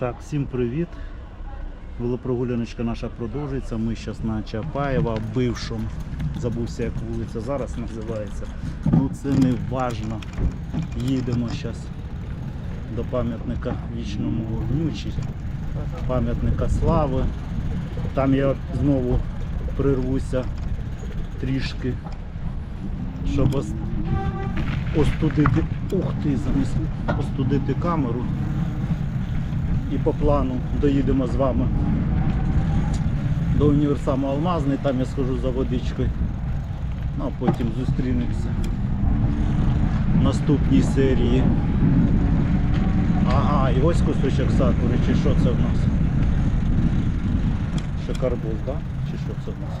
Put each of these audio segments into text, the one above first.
Так, всім привіт. Велопрогуляночка наша продовжується. Ми зараз на Чапаєва, бившому. Забувся, як вулиця зараз називається. Ну це не важно. Їдемо зараз до пам'ятника вічному вогню чи пам'ятника слави. Там я знову прирвуся трішки, щоб остудити. Ух ти, занесли, остудити камеру. І по плану доїдемо з вами до універсаму Алмазний, там я схожу за водичкою. Ну а потім зустрінемося в наступній серії. Ага, і ось кусочок сакури, чи що це в нас? Шикарбуз, так? Да? Чи що це в нас?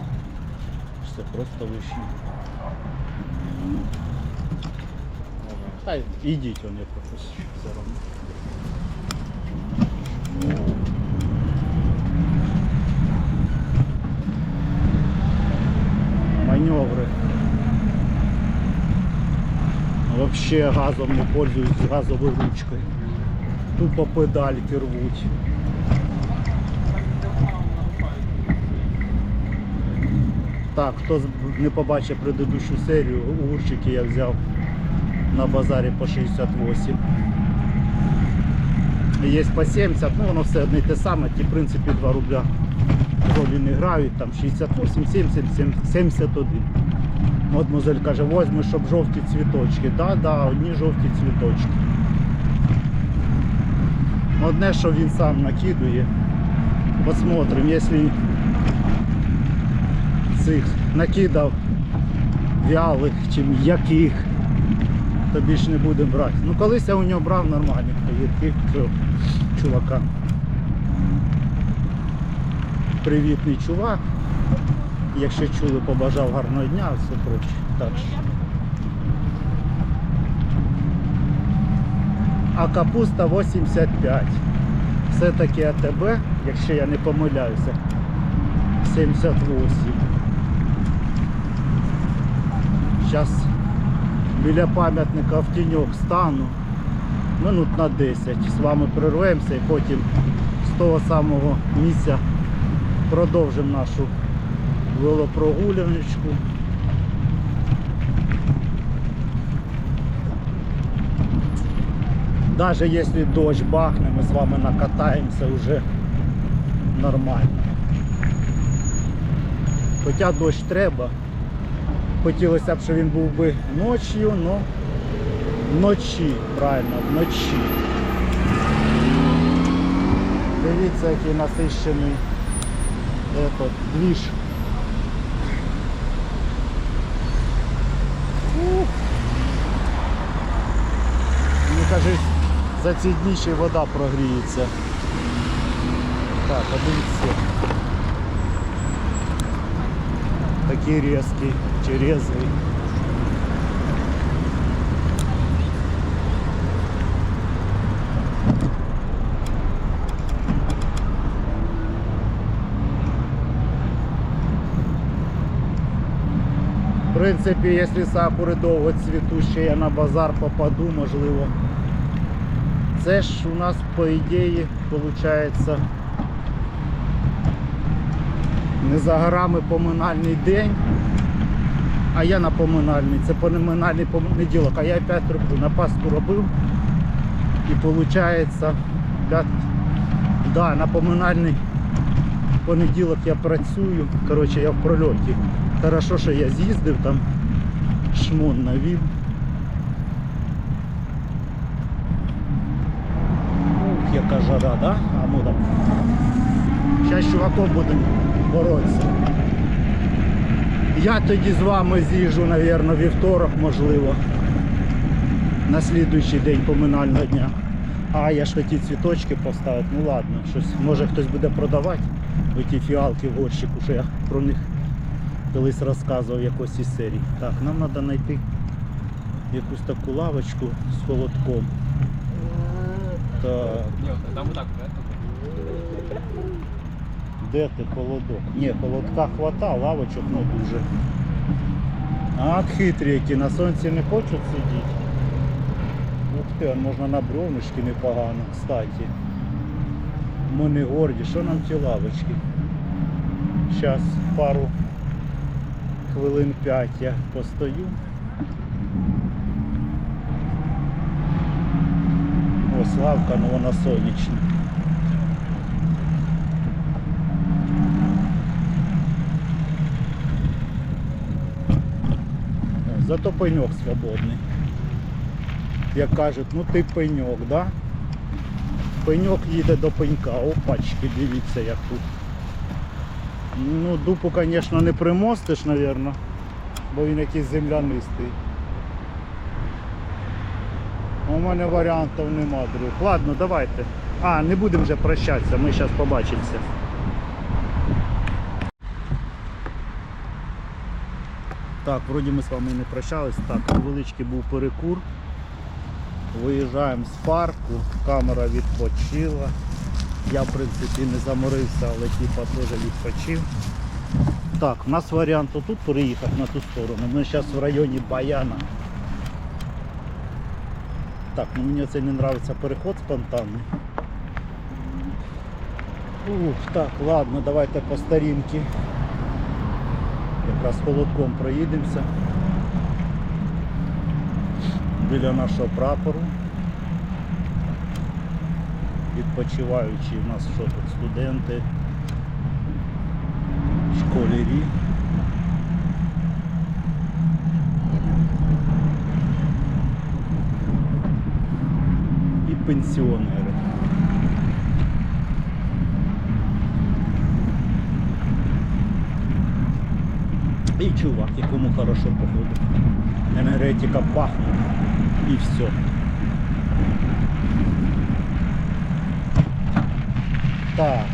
Чи це просто вишні? Та ідіть вони якось все одно. Маневры. Вообще газом не пользуюсь газовой ручкой. Тупо педальки рвуть. Так, хто не побачив предыдущу серію, огурчики я взяв на базарі по 68. Є по 70, ну воно все одне те саме, ті в принципі 2 рубля ролі не грають, там 68, 70, 71. От каже, возьми, щоб жовті цвіточки. Да, да, одні жовті цвіточки. Одне, що він сам накидує. Посмотрим, якщо цих накидав вялих чи м'яких, то більше не будемо брати. Ну колись я у нього брав нормальних цього чувака. Привітний чувак. Якщо чули, побажав гарного дня, все проче. Так. А капуста 85. Все-таки АТБ, якщо я не помиляюся, 78. Зараз біля пам'ятника в тіньок стану. Минут на 10. З вами прервемося і потім з того самого місця продовжимо нашу велопрогуляночку. Даже если дощ бахне, ми з вами накатаємося вже нормально. Хоча дощ треба. Хотілося б, щоб він був би ночі, але вночі, правильно, вночі. Дивіться, який насищений этот, движ. Мне кажуть, за ці дні ще вода прогріється. Так, а Такие різкий чи резвий. Принципі, якщо сакури довго цвітуть, ще я на базар попаду, можливо. Це ж у нас по ідеї виходить не за горами поминальний день, а я на поминальний. Це поминальний понеділок, а я 5 роблю. На Пасху робив. І виходить 5... да, на поминальний понеділок я працюю. Коротше, я в прольоті. Хорошо, що я з'їздив там, шмон навів. Ух, яка жара, да? А ну там. Зараз з чуваком будемо боротися. Я тоді з вами з'їжджу, мабуть, вівторок, можливо. На слідуючий день поминального дня. А я ж хотів цвіточки поставити, ну ладно, щось, може хтось буде продавати оті фіалки в горщику, що я про них колись розказував якось із серій. Так, нам треба знайти якусь таку лавочку з холодком. Так, там отак, де ти холодок? Ні, холодка хвата, лавочок не дуже. А хитрі які на сонці не хочуть сидіти. Ух ти, можна на бревнишки непогано, кстати. Ми не горді, що нам ті лавочки? Зараз пару хвилин п'ять я постою. Ось лавка, ну вона сонячна. Зато пеньок свободний. Як кажуть, ну ти пеньок, да? Пеньок їде до пенька. Опачки, дивіться як тут. Ну, дупу, звісно, не примостиш, мабуть, бо він якийсь землянистий. У мене варіантів нема, друг. Ладно, давайте. А, не будемо вже прощатися, ми зараз побачимося. Так, вроді ми з вами не прощались. Так, невеличкий був перекур. Виїжджаємо з парку, камера відпочила. Я в принципі не заморився, але типа теж відпочив. Так, у нас варіант отут переїхати на ту сторону. Ми зараз в районі Баяна. Так, ну мені це не подобається переход спонтанний. Ух, так, ладно, давайте по старінки. Якраз холодком проїдемося. Біля нашого прапору. Відпочиваючі у нас що тут студенти, школярі. І пенсіонери. І чувак, якому хорошо походить. Енергетика пахне і все. Так,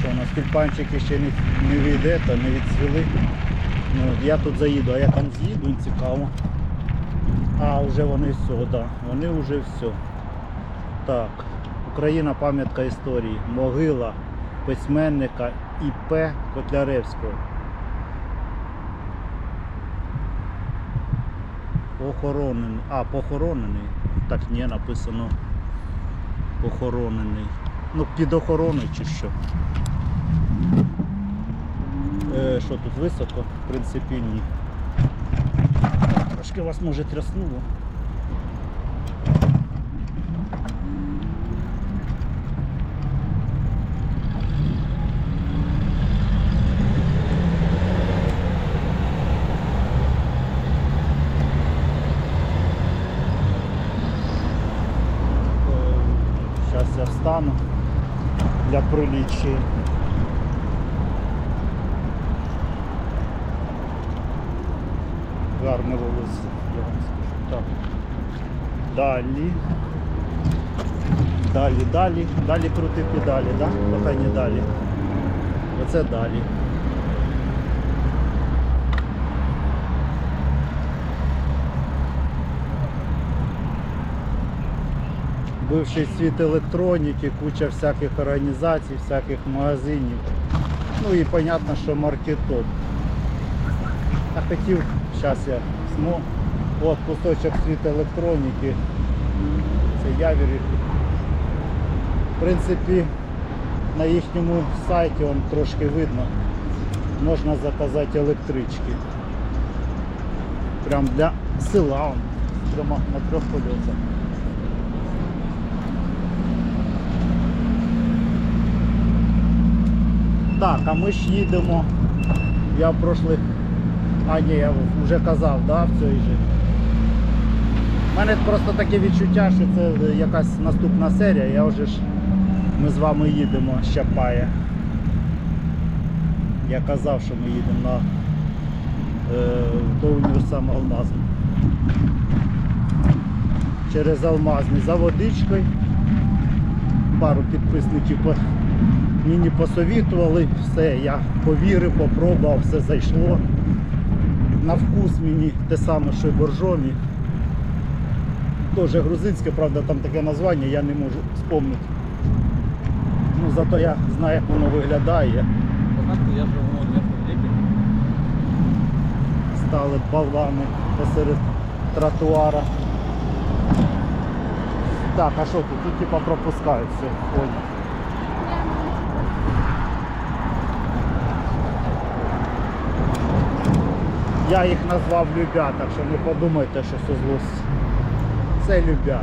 що у нас тюльпанчики ще не, не війде, то не відцвіли. Ну, я тут заїду, а я там з'їду, цікаво. А, вже вони все, так. Да. Вони вже все. Так, Україна пам'ятка історії. Могила письменника І.П. Котляревського. Похоронений. А, похоронений. Так, ні, написано похоронений. Ну, під охороною чи що. Е, що тут високо? В принципі, ні. Трошки вас може тряснуло. Встану для приліччя. Гарне волосся, я вам скажу. Так. Далі. Далі, далі, далі крути педалі, да? Поки не далі. Оце далі. Бивший світ електроніки, куча всяких організацій, всяких магазинів. Ну і понятно, що маркетоп. А хотів, зараз я смо. От кусочок світ електроніки. Це явірі. В принципі, на їхньому сайті он трошки видно. Можна заказати електрички. Прям для села он, на трьох колесах. Так, а ми ж їдемо. Я в прошлих... А ні, я вже казав, да, в цій же. У мене просто таке відчуття, що це якась наступна серія, я вже ж ми з вами їдемо з Чапая. Я казав, що ми їдемо на е, до універсаму Алмазний. Через Алмазний за водичкою. Пару підписників мені посовітували, все, я повірив, попробував, все зайшло. На вкус мені те саме, що й боржомі. Теж грузинське, правда, там таке названня, я не можу спомнити. Ну, зато я знаю, як воно виглядає. Я живу. Стали балвами посеред тротуара. Так, а що тут? Тут типа пропускають все, понял. Я їх назвав любя, так що не подумайте, що злость. Це любя.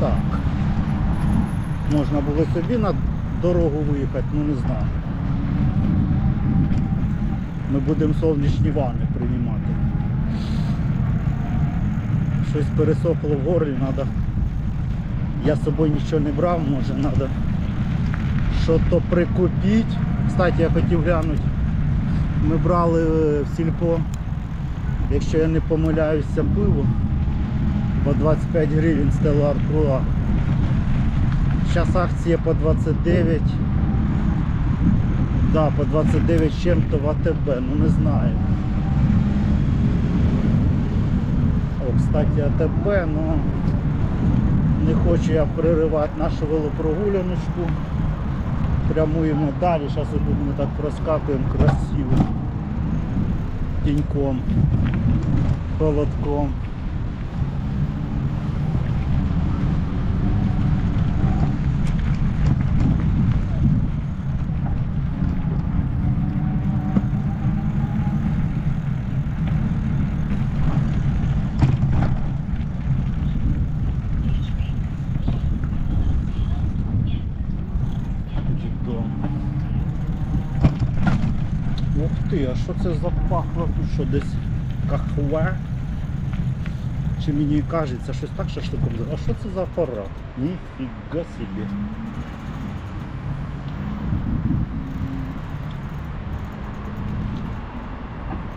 Так. Можна було собі на дорогу виїхати, ну не знаю. Ми будемо сонячні ванни приймати. Щось пересохло в горлі, треба. Я з собою нічого не брав, може треба що то прикупити. Кстати, я хотів глянути. Ми брали е, в сільпо, якщо я не помиляюся, пиво по 25 гривень Stellar Круа. Зараз акція по 29. Да, по 29 чим-то в АТБ, ну не знаю. О, кстати, АТБ, но не хочу я переривати нашу велопрогуляночку. Прямуємо далі, зараз ми так проскакуємо красиво. Тіньком, холодком. Дідом. Ух ти, а що це запахло тут? Що десь кахве? Чи мені кажеться, щось так шашликом? А що це за апарат? Ніфіга собі.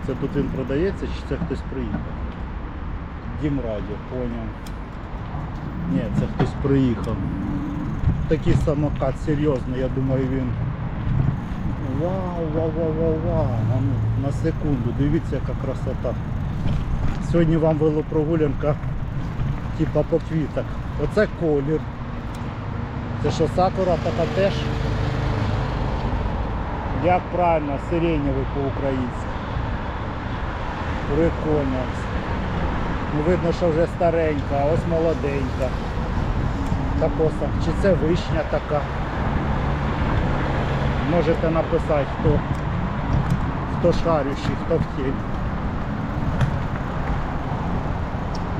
Це тут він продається, чи це хтось приїхав? Дім радіо, поняв. Ні, це хтось приїхав. Такий самокат серйозний, я думаю він. Вау, вау, вау, вау, вау. Ну, на секунду, дивіться яка красота. Сьогодні вам велопрогулянка типа по квітах. Оце колір. Це що сакура така теж? Як правильно, сиренєвий по-українськи. Прикольно. Ну, видно, що вже старенька, а ось молоденька. Такоса. Чи це вишня така? Можете написати, хто, хто шарющий, хто в темі.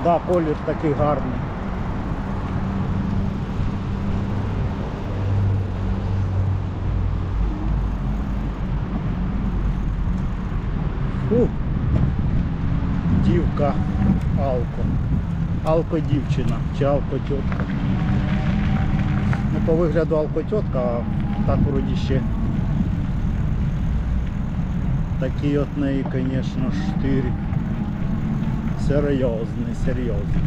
Да, колір такий гарний. Фу. Дівка Алко. Алко дівчина чи алко тітка. Ну, по вигляду алкотьотка, а так вроді ще такий от неї, звісно, штирь. Серйозний, серйозний.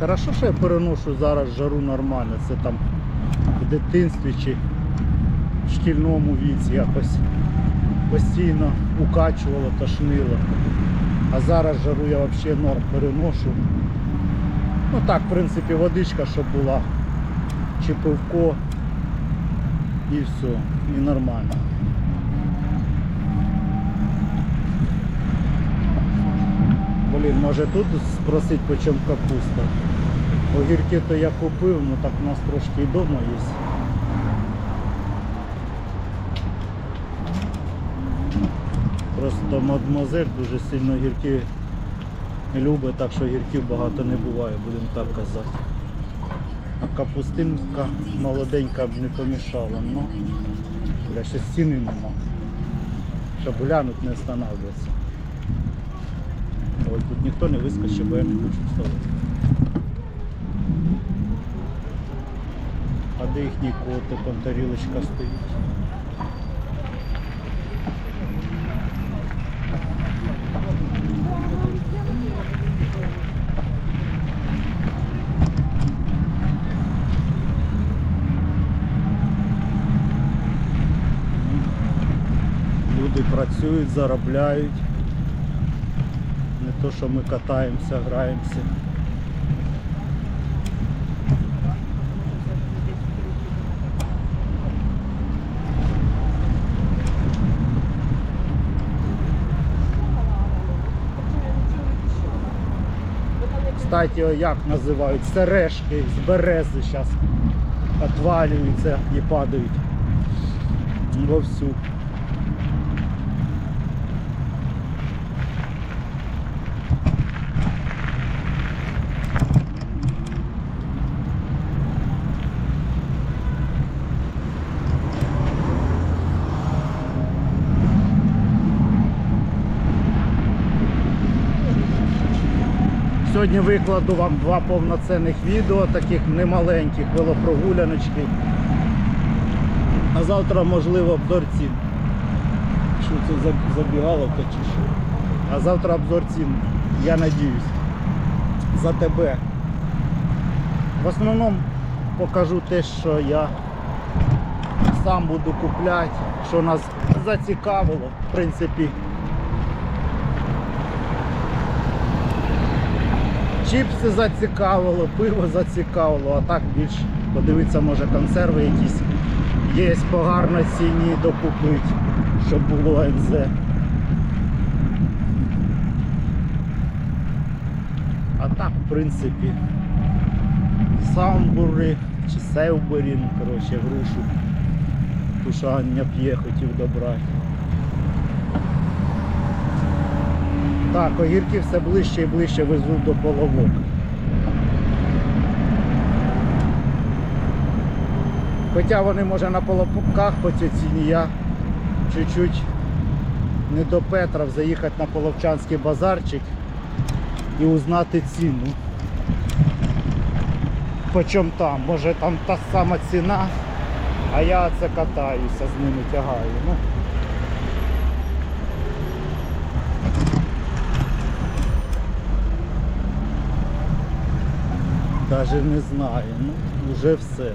Хорошо, що я переношу зараз жару нормально. Це там в дитинстві чи в шкільному віці якось постійно укачувало, тошнило. А зараз жару я взагалі норм переношу. Ну так, в принципі, водичка, щоб була, чи пивко і все, і нормально. Блін, може тут спросить по чому капуста. Огірки то я купив, ну так у нас трошки і вдома є. Просто мадмозель дуже сильно гірки любить, так що гірків багато не буває, будемо так казати. А капустинка молоденька б не помішала, ну бля, ще стіни нема. Щоб глянуть, не останавливатися. Ой, тут ніхто не вискочив, бо я не хочу вставати. А де їхній котик, там тарілочка стоїть. працюють, заробляють. Не то, що ми катаємося, граємося. Кстати, як називають? Сережки з берези зараз отвалюються і падають. Вовсю. Сьогодні викладу вам два повноцінних відео, таких немаленьких велопрогуляночки. А завтра, можливо, обзор цін. Що це за- забігаловка чи що? А завтра обзор цін, я надіюсь. За тебе. В основному покажу те, що я сам буду купляти, що нас зацікавило, в принципі. Чіпси зацікавило, пиво зацікавило, а так більш подивитися, може консерви якісь є по гарній ціні докупити, щоб було НЗ. А так, в принципі, самбури чи севбері, ну, коротше, грушу. Ту що п'є, хотів добрати. Так, огірки все ближче і ближче везуть до половок. Хоча вони може на половках по цій ціні я чуть-чуть не до Петра заїхати на Половчанський базарчик і узнати ціну. Почем там? Може там та сама ціна, а я це катаюся, з ними тягаю. Ну, Даже не знаю, ну вже все.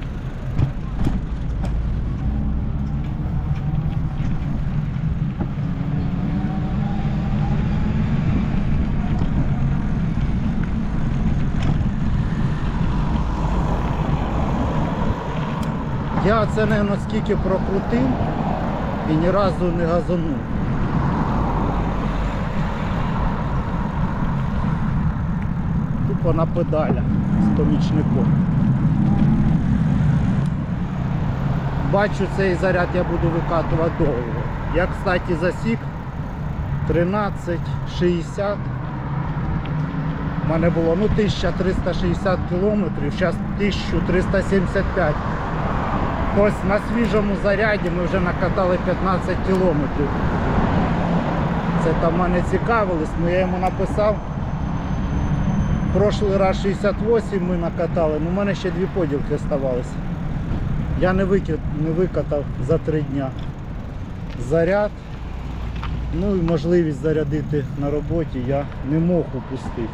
Я це не наскільки прокрутив і ні разу не газанув. Тупо на педалях з помічником. Бачу цей заряд я буду викатувати довго. Я, кстати, засік 13,60. У мене було ну, 1360 кілометрів, зараз 1375. Ось на свіжому заряді ми вже накатали 15 кілометрів. Це там мене цікавилось, але я йому написав. Прошлий раз 68 ми накатали, ну в мене ще дві поділки ставалися. Я не, викид, не викатав за три дня заряд. Ну і можливість зарядити на роботі я не мог упустити.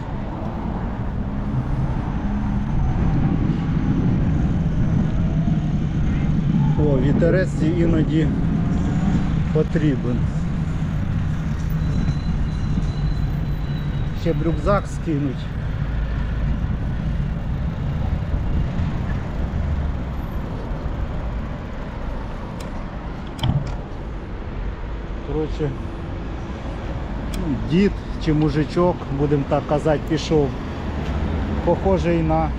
О, вітерець іноді потрібен. Ще б рюкзак скинуть. Коротше, дід чи мужичок, будемо так казати, пішов. Похожий на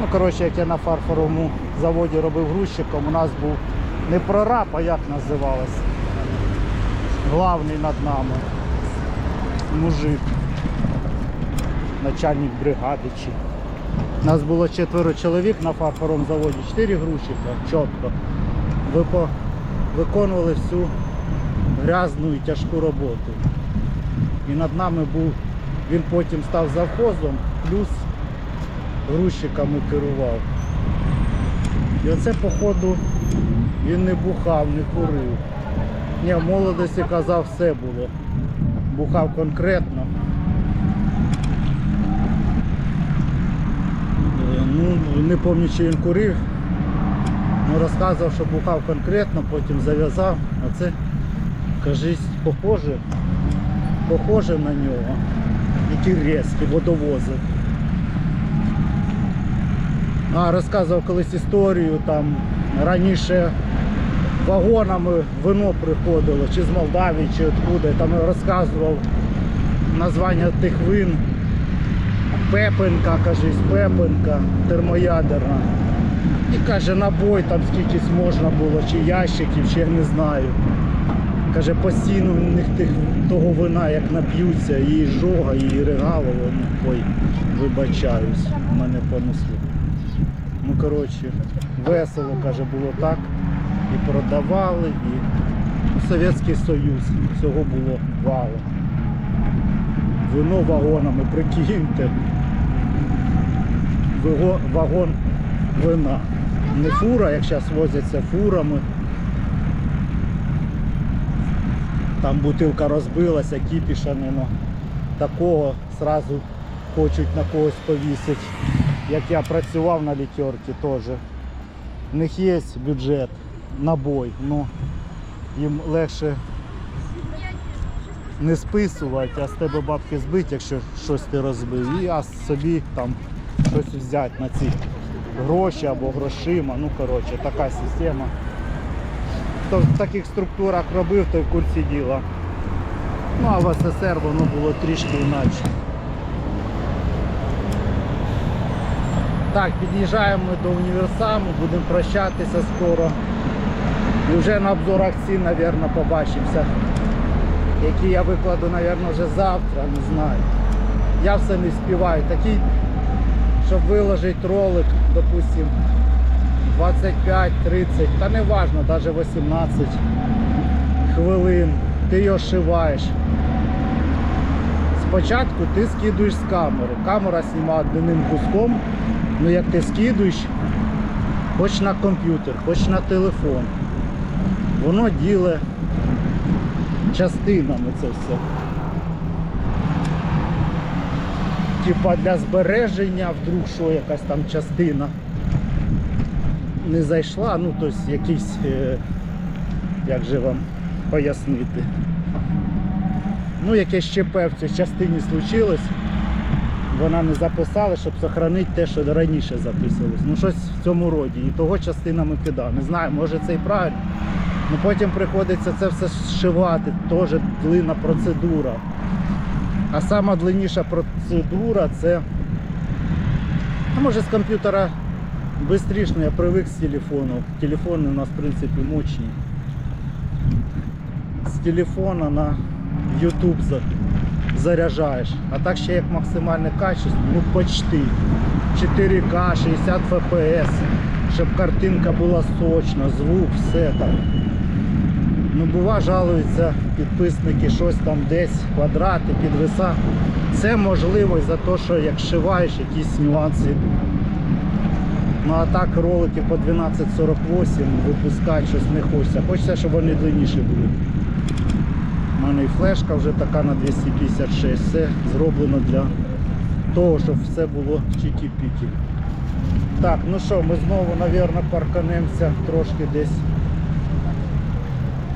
Ну, коротше, як я на фарфоровому заводі робив грузчиком, у нас був не прораб, а як називалось. Главний над нами. Мужик. Начальник бригади чи. Нас було четверо чоловік на фарфоровому заводі, чотири грузчика, чітко. Випо... Виконували всю грязну і тяжку роботу. І над нами був, він потім став завхозом, плюс грузчиками керував. І оце, походу, він не бухав, не курив. Ні, в молодості казав, все було. Бухав конкретно. Е, Ну, не пам'ятаю, чи він курив. Ну, розказував, що бухав конкретно, потім зав'язав. А це, кажись, похоже, похоже на нього. Які різкі водовози. А, розказував колись історію, там раніше вагонами вино приходило, чи з Молдавії, чи откуда, там розказував, названня тих вин. Пепенка, кажись, пепенка, термоядерна. І каже, набой там скількись можна було, чи ящиків, чи я не знаю. Каже, постійно в них тих, того вина як нап'ються, і жога, і регало, ой, вибачаюсь, мене понесло. Ну, коротше, весело, каже, було так. І продавали, і Совєтський Союз. Всього було вало. Вино вагонами, прикиньте. Вагон вина. Не фура, як зараз возяться фурами. Там бутилка розбилася, кіпіша нема. Такого сразу хочуть на когось повісити. Як я працював на літерці теж. У них є бюджет, набой, ну їм легше не списувати, а з тебе бабки збити, якщо щось ти розбив. І а собі там щось взяти на ці гроші або грошима. Ну коротше, така система. Хто в таких структурах робив, той в курсі діла. Ну а в СССР воно було трішки інакше. Так, під'їжджаємо ми до універсаму, будемо прощатися скоро. І вже на обзорах цін, мабуть, побачимося. Які я викладу, мабуть, вже завтра, не знаю. Я все не співаю. Такий, щоб виложити ролик, допустим, 25-30, та не важно, навіть 18 хвилин. Ти його шиваєш. Спочатку ти скидуєш з камери. Камера знімає одним куском, ну як ти скидуєш, хоч на комп'ютер, хоч на телефон. Воно діле частинами це все. Типа для збереження, вдруг що якась там частина не зайшла, ну тобто якийсь, е, як же вам пояснити. Ну, якесь ЧП в цій частині случилось, вона не записала, щоб зберігати те, що раніше записувалось. Ну щось в цьому роді. І того частинами кидав. Не знаю, може це і правильно. Ну потім приходиться це все зшивати, теж длинна процедура. А сама длинніша процедура це. А може з комп'ютера швидше, я привик з телефону. Телефони у нас в принципі мощні. З телефона на YouTube за- заряджаєш. А так ще як максимальне качество, ну почти. 4К, 60 FPS, щоб картинка була сочна, звук, все там. Ну, бува, жалуються підписники, щось там десь, квадрати, підвиса. Це можливо за те, що як шиваєш якісь нюанси. Ну а так ролики по 12.48 випускати щось не хочеться. Хочеться, щоб вони длинніші були. У мене і флешка вже така на 256. Все зроблено для того, щоб все було чікі-пікі. Так, ну що, ми знову, мабуть, парканемося трошки десь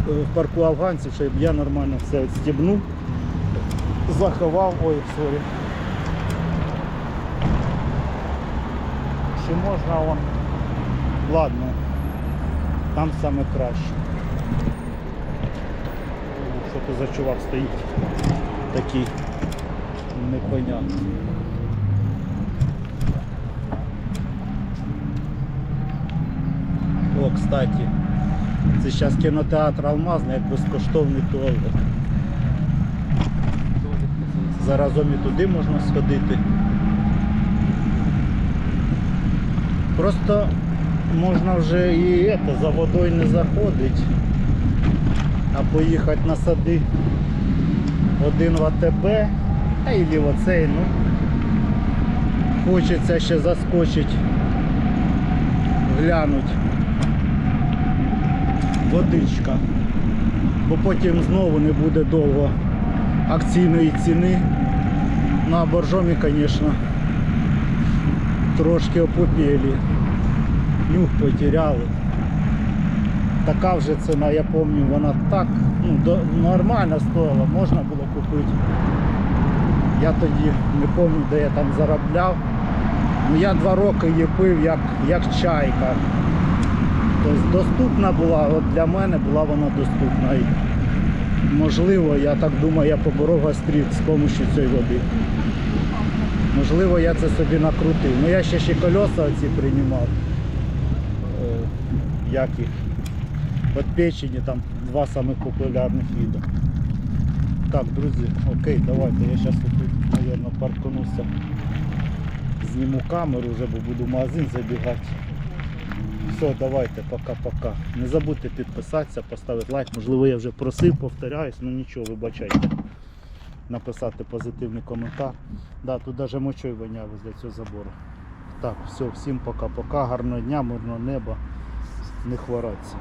в парку афганців, щоб я нормально все відстібнув. Заховав, ой, сорі. Чи можна он? Ладно, там саме краще. Що то за чувак стоїть такий непонятний. О, кстати, це зараз кінотеатр Алмазний, як безкоштовний туалет. Заразом і туди можна сходити. Просто можна вже і это, за водою не заходить, а поїхати на сади один в АТБ, а і в оцей, ну. Хочеться ще заскочити, глянуть. Водичка. Бо потім знову не буде довго акційної ціни. На боржомі, звісно, трошки опопілі. Нюх потеряли. Така вже ціна, я пам'ятаю, вона так ну, до, нормально стоїла, можна було купити. Я тоді не пам'ятаю, де я там заробляв. Ну, я два роки її пив як, як чайка. Тобто доступна була, от для мене була вона доступна. І можливо, я так думаю, я поборов гастрит з допомогою цієї води. Можливо, я це собі накрутив. Ну я ще ще колеса оці приймав. Е, Як їх? От печені там два самих популярних відео. Так, друзі, окей, давайте. Я зараз тут, мабуть, паркануся. Зніму камеру вже, бо буду в магазин забігати. Все, давайте, пока-пока. Не забудьте підписатися, поставити лайк. Можливо, я вже просив, повторяюсь, ну нічого, вибачайте. Написати позитивний коментар. Да, тут навіть мочой воняв для цього забору. Так, все, всім пока-пока, гарного дня, мирного неба. Не хвораться.